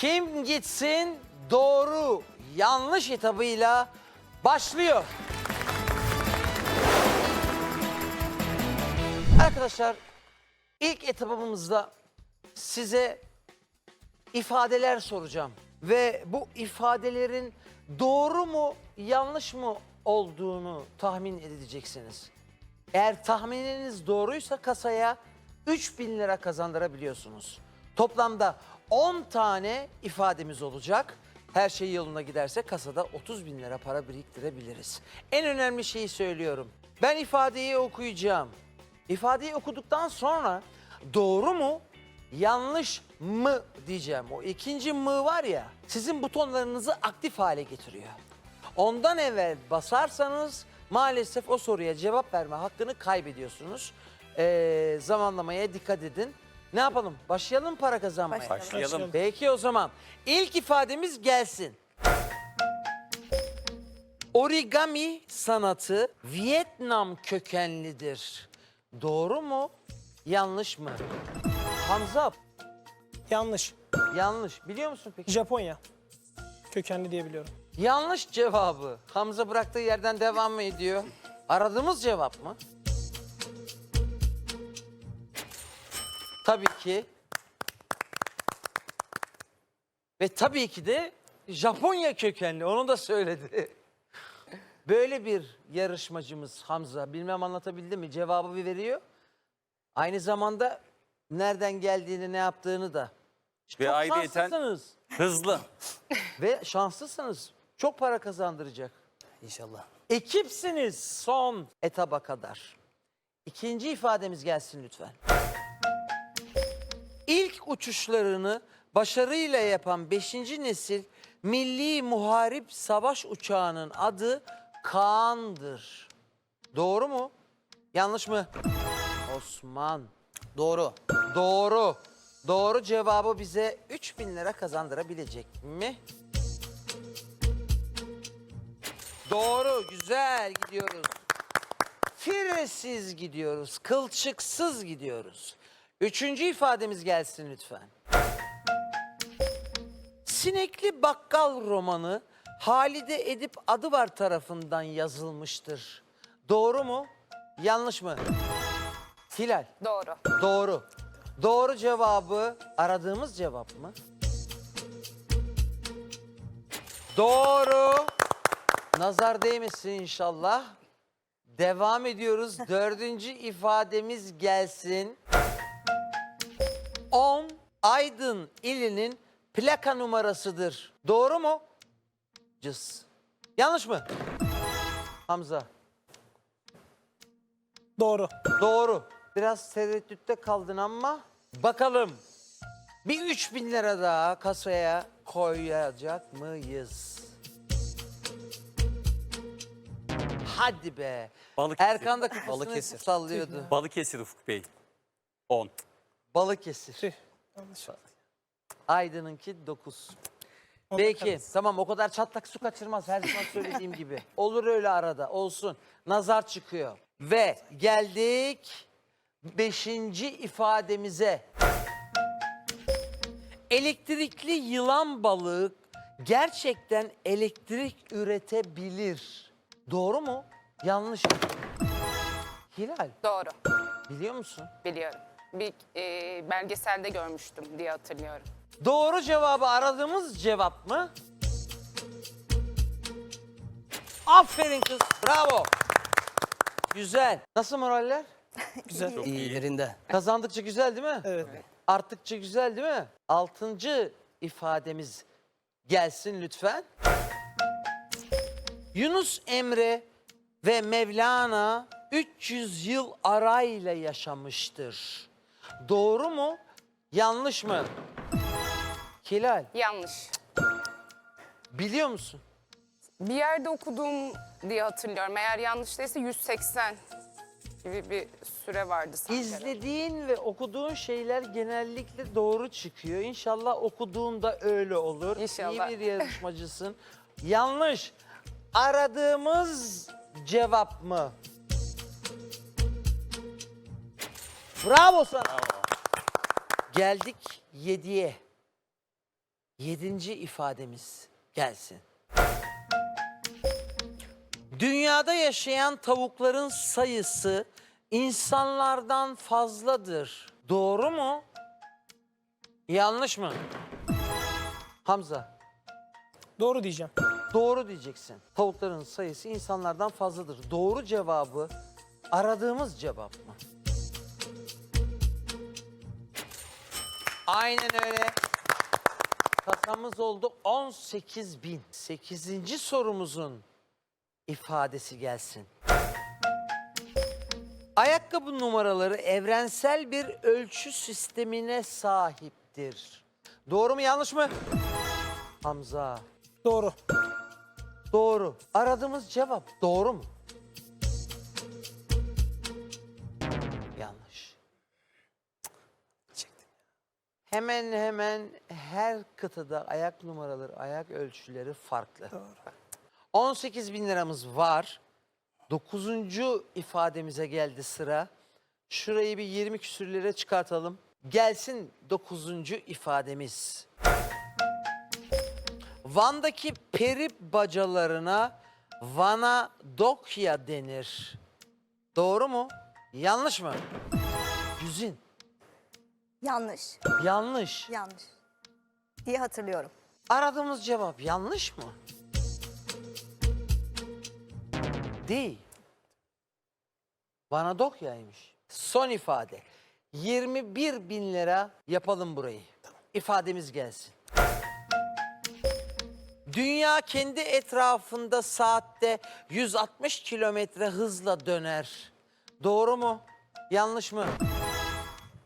Kim gitsin doğru yanlış etabıyla başlıyor. Arkadaşlar ilk etabımızda size ifadeler soracağım. Ve bu ifadelerin doğru mu yanlış mı olduğunu tahmin edeceksiniz. Eğer tahmininiz doğruysa kasaya 3000 lira kazandırabiliyorsunuz. Toplamda 10 tane ifademiz olacak. Her şey yoluna giderse kasada 30 bin lira para biriktirebiliriz. En önemli şeyi söylüyorum. Ben ifadeyi okuyacağım. İfadeyi okuduktan sonra doğru mu yanlış mı diyeceğim. O ikinci mı var ya sizin butonlarınızı aktif hale getiriyor. Ondan evvel basarsanız maalesef o soruya cevap verme hakkını kaybediyorsunuz. Ee, zamanlamaya dikkat edin. Ne yapalım? Başlayalım para kazanmaya. Başlayalım. Peki o zaman ilk ifademiz gelsin. Origami sanatı Vietnam kökenlidir. Doğru mu? Yanlış mı? Hamza Yanlış. yanlış. Biliyor musun peki? Japonya. Kökenli diye biliyorum. Yanlış cevabı. Hamza bıraktığı yerden devam mı ediyor? Aradığımız cevap mı? Tabii ki. Ve tabii ki de Japonya kökenli. Onu da söyledi. Böyle bir yarışmacımız Hamza. Bilmem anlatabildim mi? Cevabı bir veriyor. Aynı zamanda nereden geldiğini, ne yaptığını da. Ve Çok ayrıyeten- şanslısınız. Hızlı. Ve şanslısınız. Çok para kazandıracak. İnşallah. Ekipsiniz son etaba kadar. İkinci ifademiz gelsin lütfen. İlk uçuşlarını başarıyla yapan 5. nesil milli muharip savaş uçağının adı Kaan'dır. Doğru mu? Yanlış mı? Osman. Doğru. Doğru. Doğru cevabı bize 3000 lira kazandırabilecek mi? Doğru, güzel gidiyoruz. Firesiz gidiyoruz, kılçıksız gidiyoruz. Üçüncü ifademiz gelsin lütfen. Sinekli Bakkal romanı Halide Edip Adıvar tarafından yazılmıştır. Doğru mu? Yanlış mı? Hilal. Doğru. Doğru. Doğru cevabı aradığımız cevap mı? Doğru. Nazar değmesin inşallah. Devam ediyoruz. Dördüncü ifademiz gelsin. 10 Aydın ilinin plaka numarasıdır. Doğru mu? Cız. Yanlış mı? Hamza. Doğru. Doğru. Biraz tereddütte kaldın ama bakalım. Bir 3000 lira daha kasaya koyacak mıyız? Hadi be. Balıkesir. Erkan da kafasını Balıkesir. sallıyordu. Balıkesir Ufuk Bey. 10. Balıkesir. Yanlış. Aydın'ınki 9. Onda Peki kalırız. tamam o kadar çatlak su kaçırmaz her zaman söylediğim gibi. Olur öyle arada olsun. Nazar çıkıyor. Ve geldik beşinci ifademize. Elektrikli yılan balığı gerçekten elektrik üretebilir. Doğru mu? Yanlış mı? Hilal Doğru. biliyor musun? Biliyorum. Bir e, belgeselde görmüştüm diye hatırlıyorum. Doğru cevabı aradığımız cevap mı? Aferin kız. Bravo. Güzel. Nasıl moraller? Güzel. Çok iyi. yerinde. Kazandıkça güzel değil mi? Evet. Arttıkça güzel değil mi? Altıncı ifademiz gelsin lütfen. Yunus Emre ve Mevlana 300 yıl arayla yaşamıştır. Doğru mu? Yanlış mı? Hilal Yanlış. biliyor musun? Bir yerde okuduğum diye hatırlıyorum. Eğer yanlış değilse 180 gibi bir süre vardı sanki. İzlediğin ve okuduğun şeyler genellikle doğru çıkıyor. İnşallah okuduğun da öyle olur. İnşallah. İyi bir yarışmacısın. Yanlış. Aradığımız cevap mı? Bravo sana. Geldik 7'ye. Yedinci ifademiz gelsin. Dünyada yaşayan tavukların sayısı insanlardan fazladır. Doğru mu? Yanlış mı? Hamza, Doğru diyeceğim. doğru diyeceksin. Tavukların sayısı insanlardan fazladır. Doğru cevabı aradığımız cevap mı? Aynen öyle. Kasamız oldu 18 bin. 8. sorumuzun ifadesi gelsin. Ayakkabı numaraları evrensel bir ölçü sistemine sahiptir. Doğru mu yanlış mı? Hamza. Doğru. Doğru. Aradığımız cevap doğru mu? Hemen hemen her kıtada ayak numaraları, ayak ölçüleri farklı. 18 bin liramız var. 9. ifademize geldi sıra. Şurayı bir 20 küsür lira çıkartalım. Gelsin 9. ifademiz. Van'daki peri bacalarına Vana Dokya denir. Doğru mu? Yanlış mı? Güzin. Yanlış. Yanlış. Yanlış. Diye hatırlıyorum. Aradığımız cevap yanlış mı? Değil. Bana Dokya'ymış. Son ifade. 21 bin lira yapalım burayı. İfademiz gelsin. Dünya kendi etrafında saatte 160 kilometre hızla döner. Doğru mu? Yanlış mı?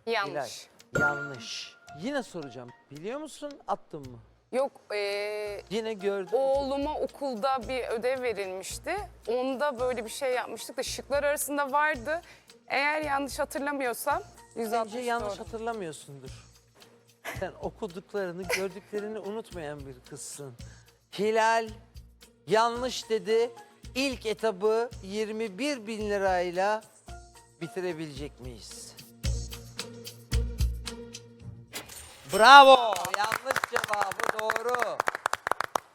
Yanlış. Yanlış. Yine soracağım. Biliyor musun? Attın mı? Yok eee, Yine gördüm. oğluma okulda bir ödev verilmişti. Onda böyle bir şey yapmıştık da şıklar arasında vardı. Eğer yanlış hatırlamıyorsam 160 Bence yanlış doğru. hatırlamıyorsundur. Sen okuduklarını, gördüklerini unutmayan bir kızsın. Hilal yanlış dedi. İlk etabı 21 bin lirayla bitirebilecek miyiz? Bravo! Yanlış cevabı doğru.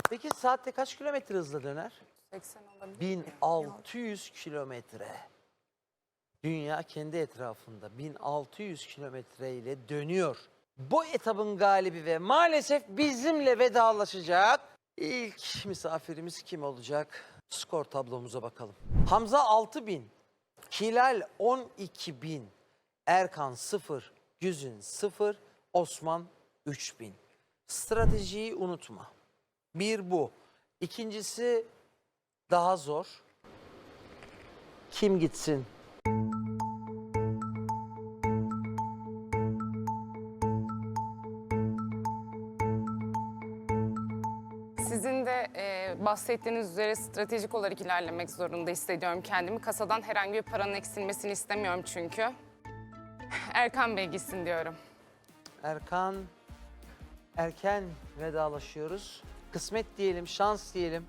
Peki saatte kaç kilometre hızla döner? 80 olabilir. 1600 kilometre. Dünya kendi etrafında 1600 kilometre ile dönüyor. Bu etabın galibi ve maalesef bizimle vedalaşacak ilk misafirimiz kim olacak? Skor tablomuza bakalım. Hamza 6000, Hilal 12000, Erkan 0, Güzün 0, Osman 3000. Stratejiyi unutma. Bir bu. İkincisi daha zor. Kim gitsin? Sizin de eee, bahsettiğiniz üzere stratejik olarak ilerlemek zorunda hissediyorum kendimi. Kasadan herhangi bir paranın eksilmesini istemiyorum çünkü. Erkan Bey gitsin diyorum. Erkan erken vedalaşıyoruz. Kısmet diyelim, şans diyelim.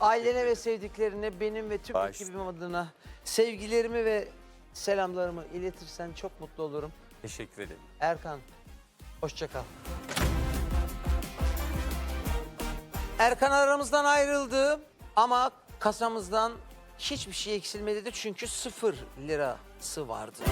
Ailene ve sevdiklerine benim ve tüm Baş- ekibim adına sevgilerimi ve selamlarımı iletirsen çok mutlu olurum. Teşekkür ederim. Erkan, hoşça kal. Erkan aramızdan ayrıldı ama kasamızdan hiçbir şey eksilmedi de çünkü sıfır lirası vardı.